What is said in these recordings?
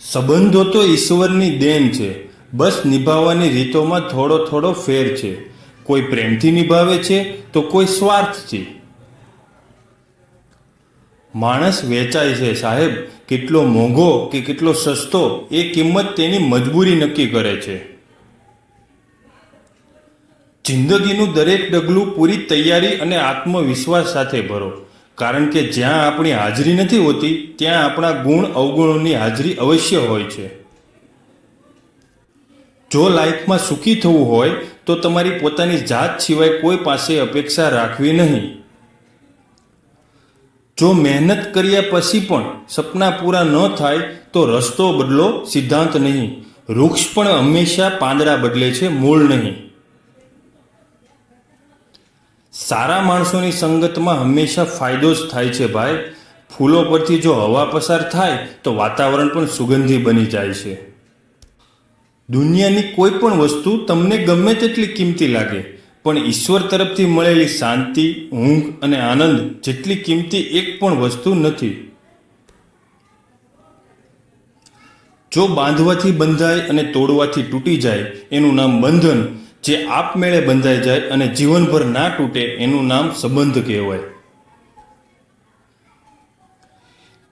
સંબંધો તો ઈશ્વરની દેન છે. બસ નિભાવવાની રીતોમાં થોડો થોડો ફેર છે. કોઈ પ્રેમથી નિભાવે છે તો કોઈ સ્વાર્થથી. માણસ વેચાય છે સાહેબ, કેટલો મોંઘો કે કેટલો સસ્તો, એ કિંમત તેની મજબૂરી નક્કી કરે છે. જિંદગીનું દરેક ડગલું પૂરી તૈયારી અને આત્મવિશ્વાસ સાથે ભરો. કારણ કે જ્યાં આપણી હાજરી નથી હોતી, ત્યાં આપણા ગુણ અવગુણોની હાજરી અવશ્ય હોય છે. જો લાઈફમાં સુખી થવું હોય, તો તમારી પોતાની જાત સિવાય કોઈ પાસે અપેક્ષા રાખવી નહીં. જો મહેનત કર્યા પછી પણ સપના પૂરા ન થાય, તો રસ્તો બદલો, સિદ્ધાંત નહીં. વૃક્ષ પણ હંમેશા પાંદડા બદલે છે, મૂળ નહીં. સારા માણસોની સંગતમાં હંમેશા ફાયદો જ થાય છે ભાઈ. ફૂલો પરથી જો હવા પસાર થાય, તો વાતાવરણ પણ સુગંધી બની જાય છે. દુનિયાની કોઈ પણ વસ્તુ તમને ગમે તેટલી કિંમતી લાગે, પણ ઈશ્વર તરફથી મળેલી શાંતિ, ઊંઘ અને આનંદ જેટલી કિંમતી એક પણ વસ્તુ નથી. જો બાંધવાથી બંધાય અને તોડવાથી તૂટી જાય, એનું નામ બંધન જે આપમેળે બંધાઈ જાય અને જીવનભર ના તૂટે એનું નામ સંબંધ કહેવાય.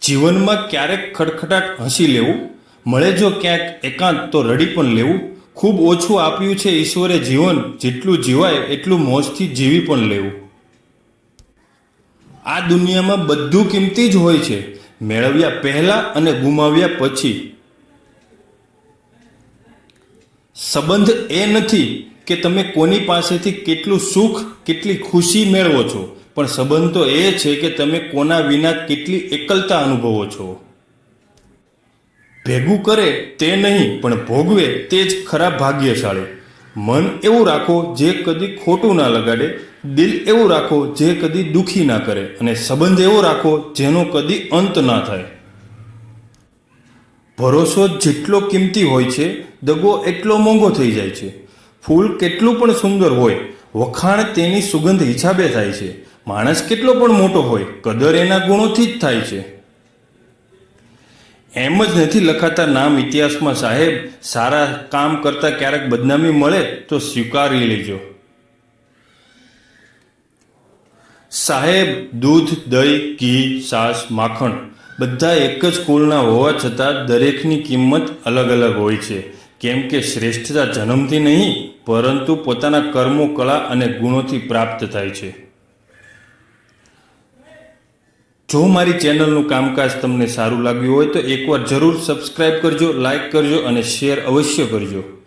જીવનમાં ક્યારેક ખડખડાટ હસી લેવું, મળે જો ક્યાંક એકાંત તો રડી પણ લેવું, ખૂબ ઓછું આપ્યું છે ઈશ્વરે જીવન, જેટલું જીવાય એટલું મોજથી જીવી પણ લેવું. આ દુનિયામાં બધું કિંમતી જ હોય છે, મેળવ્યા પહેલા અને ગુમાવ્યા પછી. સંબંધ એ નથી કે તમે કોની પાસેથી કેટલું સુખ, કેટલી ખુશી મેળવો છો? પણ સંબંધ તો એ છે કે તમે કોના વિના કેટલી એકલતા અનુભવો છો. ભેગું કરે તે નહીં, પણ ભોગવે તે જ ખરા ભાગ્યશાળી. મન એવું રાખો જે કદી ખોટું ના લગાડે, દિલ એવું રાખો જે કદી દુખી ના કરે, અને સંબંધ એવો રાખો જેનો કદી અંત ના થાય. ભરોસો જેટલો કિંમતી હોય છે, દગો એટલો મોંઘો થઈ જાય છે. ફૂલ કેટલું પણ સુંદર હોય, વખાણ તેની સુગંધ હિસાબે થાય છે. માણસ કેટલો પણ મોટો હોય, કદર એના ગુણોથી જ થાય છે. એમ જ નથી લખાતા નામ ઇતિહાસમાં, સાહેબ, સારા કામ કરતા ક્યારેક બદનામી મળે તો સ્વીકારી લેજો. સાહેબ, દૂધ, દહીં, ઘી સાસ માખણ બધા એક જ કુળના હોવા છતાં દરેકની કિંમત અલગ અલગ હોય છે. કેમ કે શ્રેષ્ઠતા જન્મથી નહીં પરંતુ પોતાના કર્મો કળા અને ગુણોથી પ્રાપ્ત થાય છે. જો મારી ચેનલનું કામકાજ તમને સારું લાગ્યું હોય તો એકવાર જરૂર સબસ્ક્રાઈબ કરજો લાઇક કરજો અને શેર અવશ્ય કરજો.